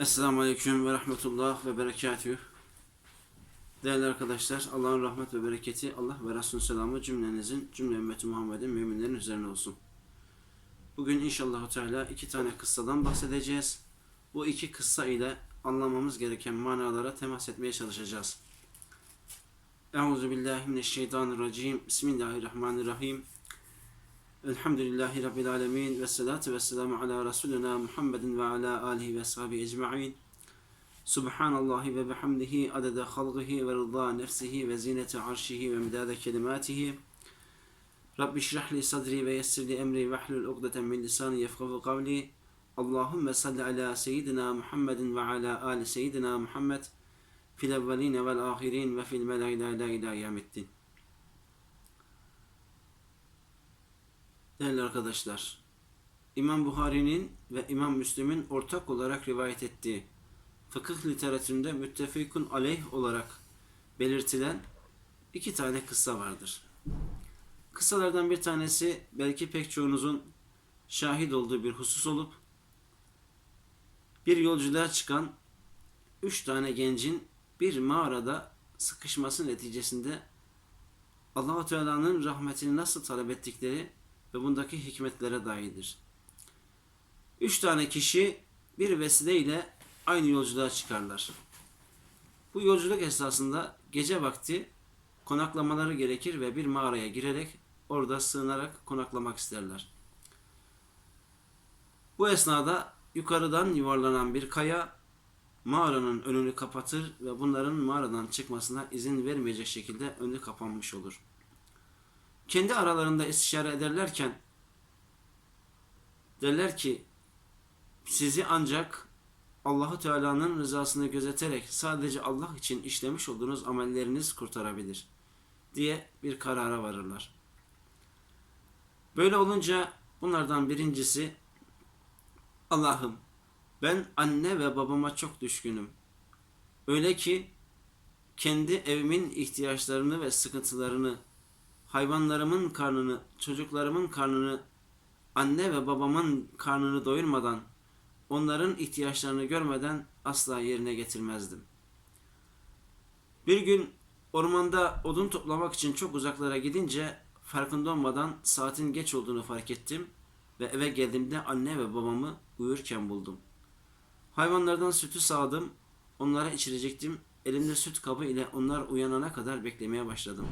Esselamu Aleyküm ve Rahmetullah ve Berekatühü. Değerli arkadaşlar, Allah'ın rahmet ve bereketi, Allah ve Resulü selamı cümlenizin, cümle ümmeti Muhammed'in müminlerin üzerine olsun. Bugün inşallah Teala iki tane kıssadan bahsedeceğiz. Bu iki kıssa ile anlamamız gereken manalara temas etmeye çalışacağız. Euzu billahi mineşşeytanirracim. Bismillahirrahmanirrahim. Elhamdülillahi Rabbil alemin ve salatu ve selamu ala Resulina Muhammedin ve ala alihi ve sahibi ecma'in. Subhanallahi ve bihamdihi adede halgihi ve rıza nefsihi ve zinete arşihi ve midade kelimatihi. Rabbi şrah li sadri ve yessir li emri ve hlul ugdeten min lisani yefkahu kavli. Allahümme salli ala seyyidina Muhammedin ve ala ali seyyidina Muhammed fil evveline vel ahirin ve fil melayla ila ila yamettin. Değerli arkadaşlar, İmam Buhari'nin ve İmam Müslim'in ortak olarak rivayet ettiği fıkıh literatüründe müttefikun aleyh olarak belirtilen iki tane kıssa vardır. Kıssalardan bir tanesi belki pek çoğunuzun şahit olduğu bir husus olup bir yolculuğa çıkan üç tane gencin bir mağarada sıkışması neticesinde Allah-u Teala'nın rahmetini nasıl talep ettikleri ve bundaki hikmetlere dairdir. Üç tane kişi bir vesileyle aynı yolculuğa çıkarlar. Bu yolculuk esnasında gece vakti konaklamaları gerekir ve bir mağaraya girerek orada sığınarak konaklamak isterler. Bu esnada yukarıdan yuvarlanan bir kaya mağaranın önünü kapatır ve bunların mağaradan çıkmasına izin vermeyecek şekilde önü kapanmış olur. Kendi aralarında istişare ederlerken derler ki sizi ancak Allahu Teala'nın rızasını gözeterek sadece Allah için işlemiş olduğunuz amelleriniz kurtarabilir diye bir karara varırlar. Böyle olunca bunlardan birincisi Allah'ım ben anne ve babama çok düşkünüm. Öyle ki kendi evimin ihtiyaçlarını ve sıkıntılarını, hayvanlarımın karnını, çocuklarımın karnını, anne ve babamın karnını doyurmadan, onların ihtiyaçlarını görmeden asla yerine getirmezdim. Bir gün ormanda odun toplamak için çok uzaklara gidince farkında olmadan saatin geç olduğunu fark ettim ve eve geldiğimde anne ve babamı uyurken buldum. Hayvanlardan sütü sağdım, onlara içirecektim. Elimde süt kabı ile onlar uyanana kadar beklemeye başladım.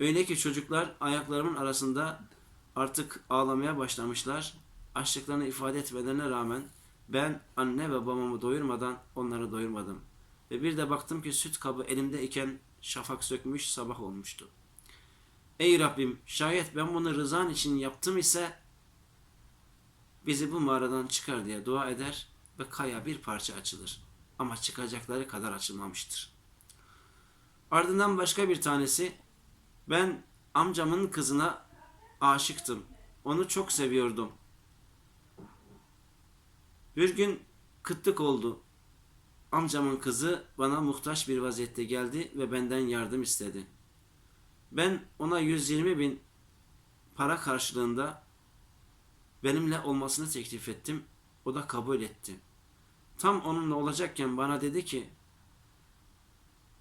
Öyle ki çocuklar ayaklarımın arasında artık ağlamaya başlamışlar. Açlıklarını ifade etmelerine rağmen ben anne ve babamı doyurmadan onları doyurmadım. Ve bir de baktım ki süt kabı elimde iken şafak sökmüş sabah olmuştu. Ey Rabbim şayet ben bunu rızan için yaptım ise bizi bu mağaradan çıkar diye dua eder ve kaya bir parça açılır. Ama çıkacakları kadar açılmamıştır. Ardından başka bir tanesi ben amcamın kızına aşıktım. Onu çok seviyordum. Bir gün kıtlık oldu. Amcamın kızı bana muhtaç bir vaziyette geldi ve benden yardım istedi. Ben ona 120 bin para karşılığında benimle olmasını teklif ettim. O da kabul etti. Tam onunla olacakken bana dedi ki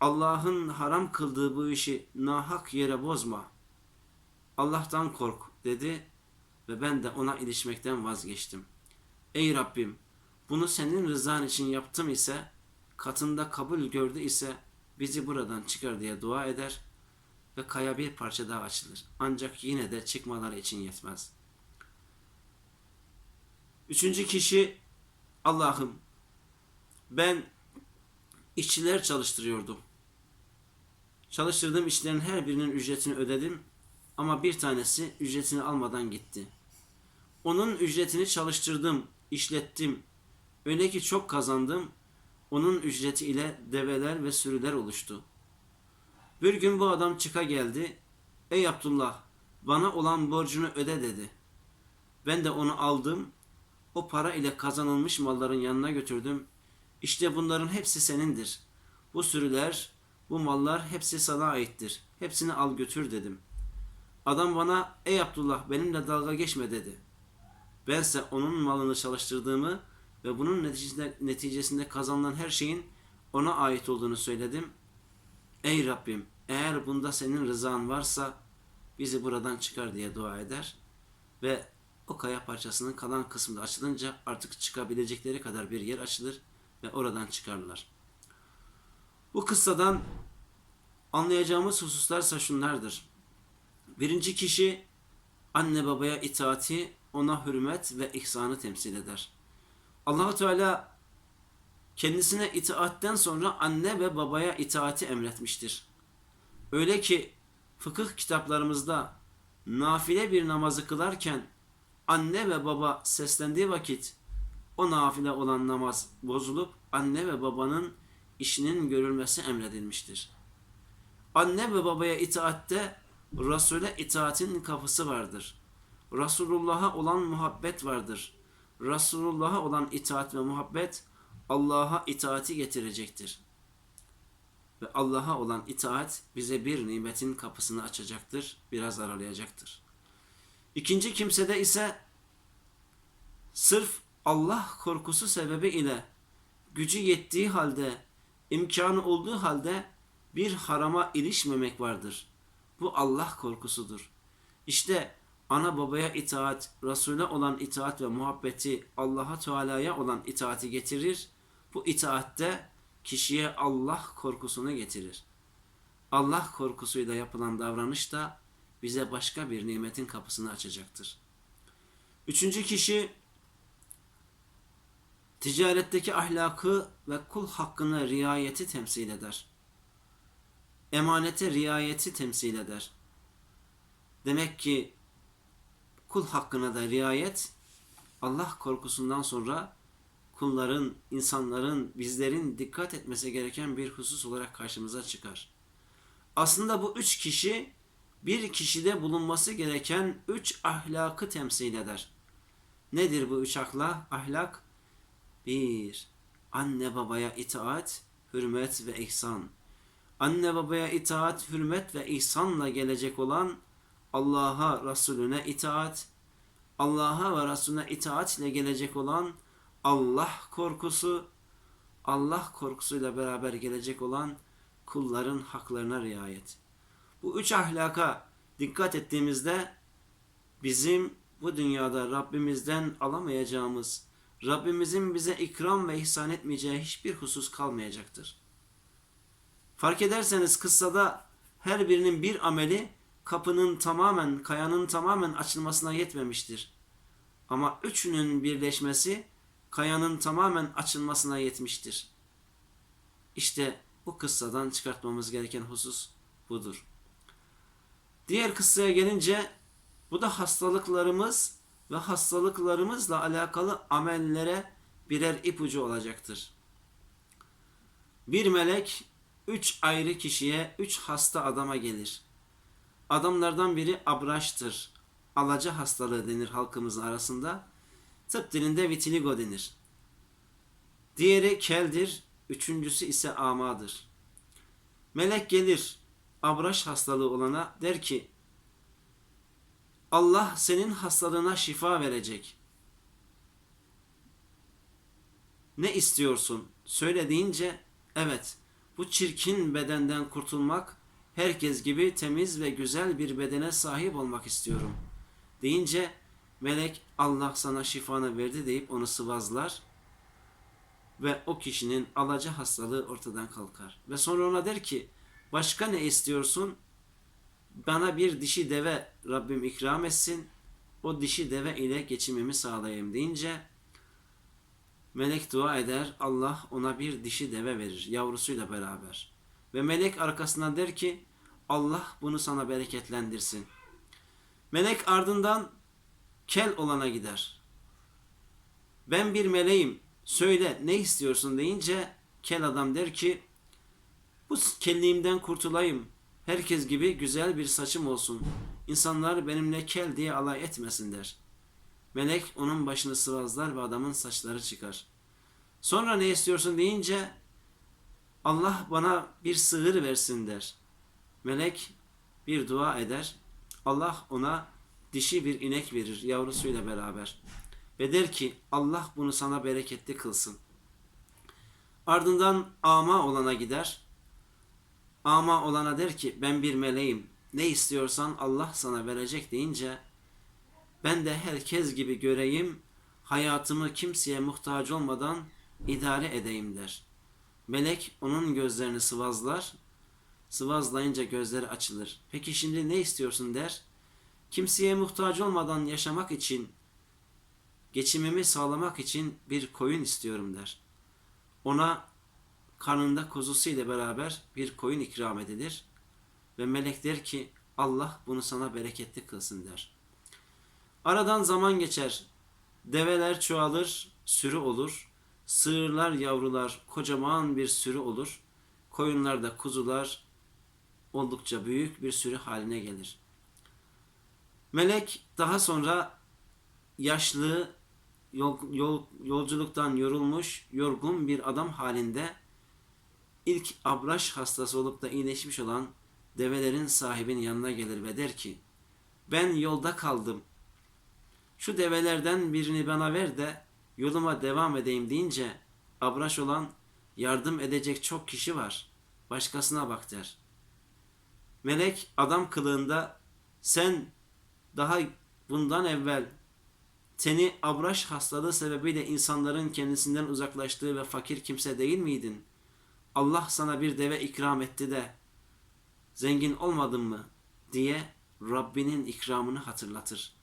Allah'ın haram kıldığı bu işi nahak yere bozma. Allah'tan kork dedi ve ben de ona ilişmekten vazgeçtim. Ey Rabbim bunu senin rızan için yaptım ise katında kabul gördü ise bizi buradan çıkar diye dua eder ve kaya bir parça daha açılır. Ancak yine de çıkmaları için yetmez. Üçüncü kişi Allah'ım ben işçiler çalıştırıyordum. Çalıştırdığım işlerin her birinin ücretini ödedim ama bir tanesi ücretini almadan gitti. Onun ücretini çalıştırdım, işlettim. Öyle ki çok kazandım. Onun ücreti ile develer ve sürüler oluştu. Bir gün bu adam çıka geldi. Ey Abdullah, bana olan borcunu öde dedi. Ben de onu aldım. O para ile kazanılmış malların yanına götürdüm. İşte bunların hepsi senindir. Bu sürüler, bu mallar hepsi sana aittir. Hepsini al götür dedim. Adam bana ey Abdullah benimle dalga geçme dedi. Bense onun malını çalıştırdığımı ve bunun neticesinde, neticesinde kazanılan her şeyin ona ait olduğunu söyledim. Ey Rabbim eğer bunda senin rızan varsa bizi buradan çıkar diye dua eder ve o kaya parçasının kalan kısmı da açılınca artık çıkabilecekleri kadar bir yer açılır ve oradan çıkarlar. Bu kıssadan anlayacağımız hususlarsa şunlardır. Birinci kişi anne babaya itaati, ona hürmet ve ihsanı temsil eder. Allahu Teala kendisine itaatten sonra anne ve babaya itaati emretmiştir. Öyle ki fıkıh kitaplarımızda nafile bir namazı kılarken anne ve baba seslendiği vakit o nafile olan namaz bozulup anne ve babanın işinin görülmesi emredilmiştir. Anne ve babaya itaatte Resul'e itaatin kapısı vardır. Resulullah'a olan muhabbet vardır. Resulullah'a olan itaat ve muhabbet Allah'a itaati getirecektir. Ve Allah'a olan itaat bize bir nimetin kapısını açacaktır, biraz aralayacaktır. İkinci kimsede ise sırf Allah korkusu sebebi ile gücü yettiği halde, imkanı olduğu halde bir harama ilişmemek vardır. Bu Allah korkusudur. İşte ana babaya itaat, Resul'e olan itaat ve muhabbeti, Allah'a Teala'ya olan itaati getirir. Bu itaatte kişiye Allah korkusunu getirir. Allah korkusuyla yapılan davranış da bize başka bir nimetin kapısını açacaktır. Üçüncü kişi ticaretteki ahlakı ve kul hakkını riayeti temsil eder. Emanete riayeti temsil eder. Demek ki kul hakkına da riayet Allah korkusundan sonra kulların, insanların, bizlerin dikkat etmesi gereken bir husus olarak karşımıza çıkar. Aslında bu üç kişi bir kişide bulunması gereken üç ahlakı temsil eder. Nedir bu üç ahlak? Ahlak bir, anne babaya itaat, hürmet ve ihsan. Anne babaya itaat, hürmet ve ihsanla gelecek olan Allah'a, Resulüne itaat, Allah'a ve Resulüne itaat ile gelecek olan Allah korkusu, Allah korkusuyla beraber gelecek olan kulların haklarına riayet. Bu üç ahlaka dikkat ettiğimizde bizim bu dünyada Rabbimizden alamayacağımız, Rabbimizin bize ikram ve ihsan etmeyeceği hiçbir husus kalmayacaktır. Fark ederseniz kıssada her birinin bir ameli kapının tamamen, kayanın tamamen açılmasına yetmemiştir. Ama üçünün birleşmesi kayanın tamamen açılmasına yetmiştir. İşte bu kıssadan çıkartmamız gereken husus budur. Diğer kıssaya gelince bu da hastalıklarımız ve hastalıklarımızla alakalı amellere birer ipucu olacaktır. Bir melek üç ayrı kişiye, üç hasta adama gelir. Adamlardan biri abraştır. Alaca hastalığı denir halkımızın arasında. Tıp dilinde vitiligo denir. Diğeri keldir, üçüncüsü ise amadır. Melek gelir, abraş hastalığı olana der ki, Allah senin hastalığına şifa verecek. Ne istiyorsun? Söyle deyince, evet bu çirkin bedenden kurtulmak, herkes gibi temiz ve güzel bir bedene sahip olmak istiyorum. Deyince melek Allah sana şifanı verdi deyip onu sıvazlar ve o kişinin alaca hastalığı ortadan kalkar. Ve sonra ona der ki başka ne istiyorsun? Bana bir dişi deve Rabbim ikram etsin. O dişi deve ile geçimimi sağlayayım deyince melek dua eder. Allah ona bir dişi deve verir yavrusuyla beraber. Ve melek arkasından der ki Allah bunu sana bereketlendirsin. Melek ardından kel olana gider. Ben bir meleğim söyle ne istiyorsun deyince kel adam der ki bu kelliğimden kurtulayım. Herkes gibi güzel bir saçım olsun. İnsanlar benimle kel diye alay etmesin der. Melek onun başını sıvazlar ve adamın saçları çıkar. Sonra ne istiyorsun deyince Allah bana bir sığır versin der. Melek bir dua eder. Allah ona dişi bir inek verir yavrusuyla beraber. ve der ki Allah bunu sana bereketli kılsın. Ardından ama olana gider. Ama olana der ki ben bir meleğim. Ne istiyorsan Allah sana verecek deyince ben de herkes gibi göreyim, hayatımı kimseye muhtaç olmadan idare edeyim der. Melek onun gözlerini sıvazlar, sıvazlayınca gözleri açılır. Peki şimdi ne istiyorsun der. Kimseye muhtaç olmadan yaşamak için, geçimimi sağlamak için bir koyun istiyorum der. Ona karnında kuzusu ile beraber bir koyun ikram edilir ve melek der ki Allah bunu sana bereketli kılsın der. Aradan zaman geçer. Develer çoğalır, sürü olur. Sığırlar, yavrular, kocaman bir sürü olur. Koyunlar da kuzular oldukça büyük bir sürü haline gelir. Melek daha sonra yaşlı, yol, yol, yolculuktan yorulmuş, yorgun bir adam halinde ilk abraş hastası olup da iyileşmiş olan develerin sahibinin yanına gelir ve der ki ben yolda kaldım. Şu develerden birini bana ver de yoluma devam edeyim deyince abraş olan yardım edecek çok kişi var. Başkasına bak der. Melek adam kılığında sen daha bundan evvel seni abraş hastalığı sebebiyle insanların kendisinden uzaklaştığı ve fakir kimse değil miydin? Allah sana bir deve ikram etti de zengin olmadın mı diye Rabbinin ikramını hatırlatır.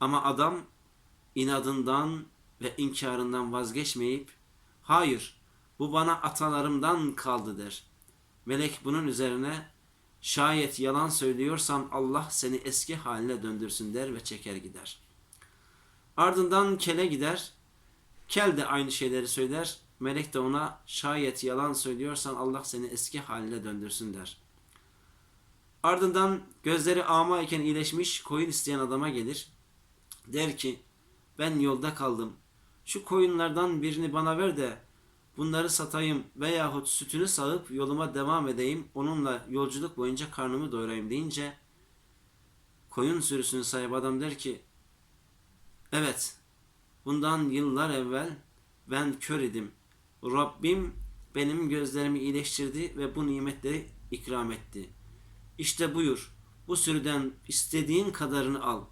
Ama adam inadından ve inkarından vazgeçmeyip hayır bu bana atalarımdan kaldı der. Melek bunun üzerine şayet yalan söylüyorsan Allah seni eski haline döndürsün der ve çeker gider. Ardından kele gider. Kel de aynı şeyleri söyler. Melek de ona şayet yalan söylüyorsan Allah seni eski haline döndürsün der. Ardından gözleri ama iken iyileşmiş koyun isteyen adama gelir. Der ki ben yolda kaldım. Şu koyunlardan birini bana ver de bunları satayım veyahut sütünü sağıp yoluma devam edeyim. Onunla yolculuk boyunca karnımı doyurayım deyince koyun sürüsünün sahibi adam der ki evet bundan yıllar evvel ben kör idim. Rabbim benim gözlerimi iyileştirdi ve bu nimetleri ikram etti. İşte buyur bu sürüden istediğin kadarını al.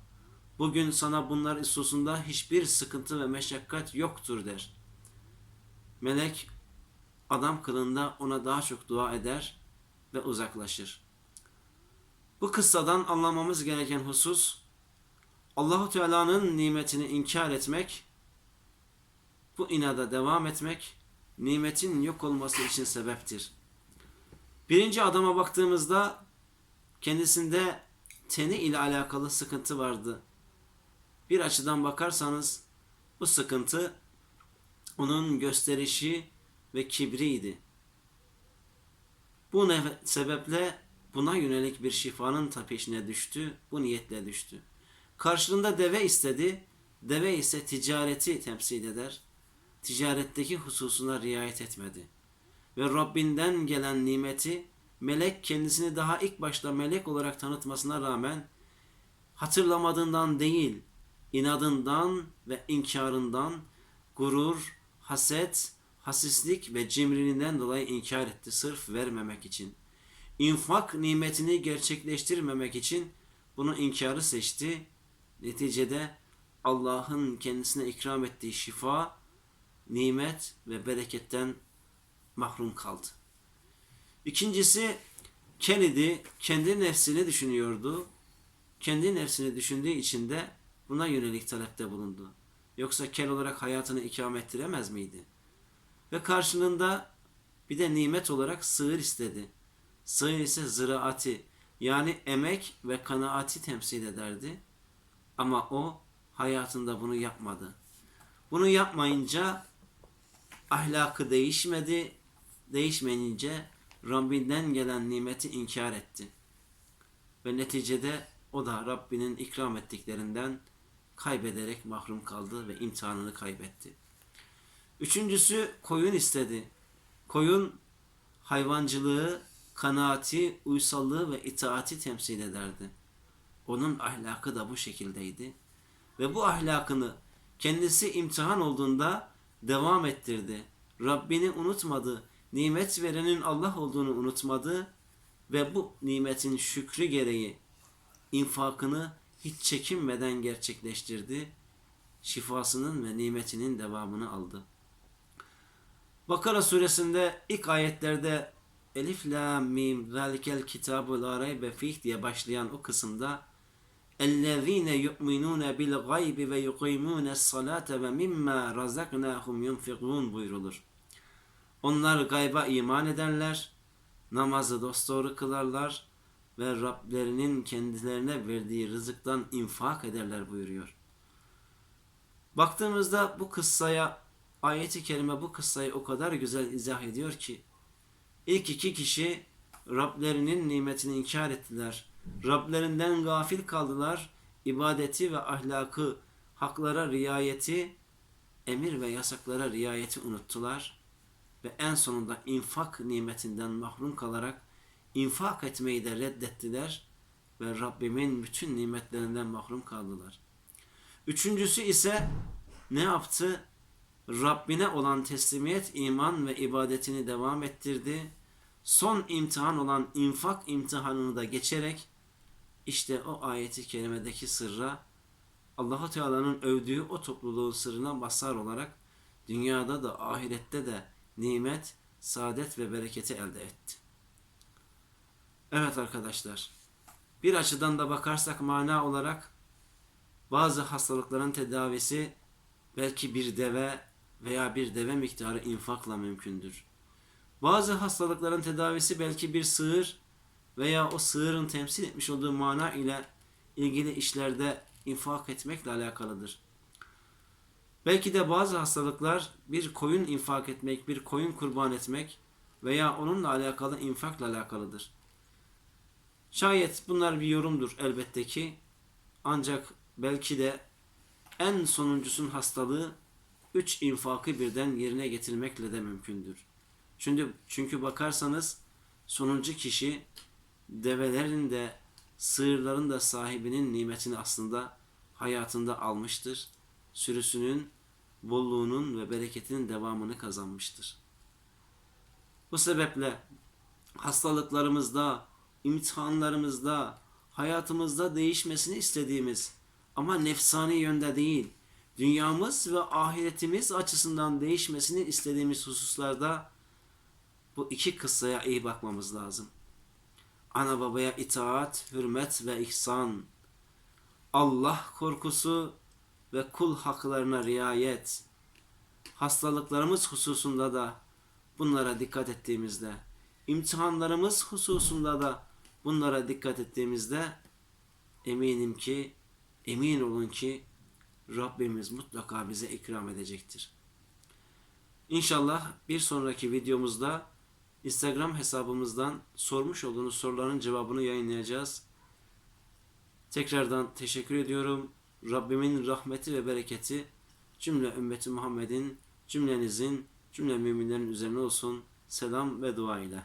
Bugün sana bunlar hususunda hiçbir sıkıntı ve meşakkat yoktur der. Melek adam kılında ona daha çok dua eder ve uzaklaşır. Bu kıssadan anlamamız gereken husus Allahu Teala'nın nimetini inkar etmek, bu inada devam etmek nimetin yok olması için sebeptir. Birinci adama baktığımızda kendisinde teni ile alakalı sıkıntı vardı. Bir açıdan bakarsanız bu sıkıntı onun gösterişi ve kibriydi. Bu sebeple buna yönelik bir şifanın peşine düştü, bu niyetle düştü. Karşılığında deve istedi, deve ise ticareti temsil eder. Ticaretteki hususuna riayet etmedi. Ve Rabbinden gelen nimeti melek kendisini daha ilk başta melek olarak tanıtmasına rağmen hatırlamadığından değil, inadından ve inkarından, gurur, haset, hasislik ve cimriliğinden dolayı inkar etti sırf vermemek için. İnfak nimetini gerçekleştirmemek için bunu inkarı seçti. Neticede Allah'ın kendisine ikram ettiği şifa, nimet ve bereketten mahrum kaldı. İkincisi Kennedy kendi nefsini düşünüyordu. Kendi nefsini düşündüğü için de buna yönelik talepte bulundu. Yoksa kel olarak hayatını ikame ettiremez miydi? Ve karşılığında bir de nimet olarak sığır istedi. Sığır ise ziraati yani emek ve kanaati temsil ederdi. Ama o hayatında bunu yapmadı. Bunu yapmayınca ahlakı değişmedi. Değişmeyince Rabbinden gelen nimeti inkar etti. Ve neticede o da Rabbinin ikram ettiklerinden kaybederek mahrum kaldı ve imtihanını kaybetti. Üçüncüsü koyun istedi. Koyun hayvancılığı, kanaati, uysallığı ve itaati temsil ederdi. Onun ahlakı da bu şekildeydi. Ve bu ahlakını Kendisi imtihan olduğunda devam ettirdi. Rabbini unutmadı nimet verenin Allah olduğunu unutmadı ve bu nimetin şükrü gereği infakını hiç çekinmeden gerçekleştirdi. Şifasının ve nimetinin devamını aldı. Bakara suresinde ilk ayetlerde Elif la mim zalikel kitabu la raybe fih diye başlayan o kısımda ellezine yu'minune bil gaybi ve yuqimune salate ve mimma razaknahum yunfikun buyrulur. Onlar gayba iman ederler, namazı dosdoğru kılarlar ve Rablerinin kendilerine verdiği rızıktan infak ederler buyuruyor. Baktığımızda bu kıssaya, ayeti kerime bu kıssayı o kadar güzel izah ediyor ki, ilk iki kişi Rablerinin nimetini inkar ettiler. Rablerinden gafil kaldılar. ibadeti ve ahlakı, haklara riayeti, emir ve yasaklara riayeti unuttular. Ve en sonunda infak nimetinden mahrum kalarak infak etmeyi de reddettiler ve Rabbimin bütün nimetlerinden mahrum kaldılar. Üçüncüsü ise ne yaptı? Rabbine olan teslimiyet, iman ve ibadetini devam ettirdi. Son imtihan olan infak imtihanını da geçerek işte o ayeti kerimedeki sırra Allahu Teala'nın övdüğü o topluluğun sırrına mazhar olarak dünyada da ahirette de nimet, saadet ve bereketi elde etti. Evet arkadaşlar. Bir açıdan da bakarsak mana olarak bazı hastalıkların tedavisi belki bir deve veya bir deve miktarı infakla mümkündür. Bazı hastalıkların tedavisi belki bir sığır veya o sığırın temsil etmiş olduğu mana ile ilgili işlerde infak etmekle alakalıdır. Belki de bazı hastalıklar bir koyun infak etmek, bir koyun kurban etmek veya onunla alakalı infakla alakalıdır. Şayet bunlar bir yorumdur elbette ki ancak belki de en sonuncusun hastalığı üç infakı birden yerine getirmekle de mümkündür. Çünkü, çünkü bakarsanız sonuncu kişi develerin de sığırların da sahibinin nimetini aslında hayatında almıştır. Sürüsünün bolluğunun ve bereketinin devamını kazanmıştır. Bu sebeple hastalıklarımızda, imtihanlarımızda, hayatımızda değişmesini istediğimiz ama nefsani yönde değil, dünyamız ve ahiretimiz açısından değişmesini istediğimiz hususlarda bu iki kıssaya iyi bakmamız lazım. Ana babaya itaat, hürmet ve ihsan, Allah korkusu ve kul haklarına riayet, hastalıklarımız hususunda da bunlara dikkat ettiğimizde, imtihanlarımız hususunda da bunlara dikkat ettiğimizde eminim ki, emin olun ki Rabbimiz mutlaka bize ikram edecektir. İnşallah bir sonraki videomuzda Instagram hesabımızdan sormuş olduğunuz soruların cevabını yayınlayacağız. Tekrardan teşekkür ediyorum. Rabbimin rahmeti ve bereketi cümle ümmeti Muhammed'in, cümlenizin, cümle müminlerin üzerine olsun. Selam ve dua ile.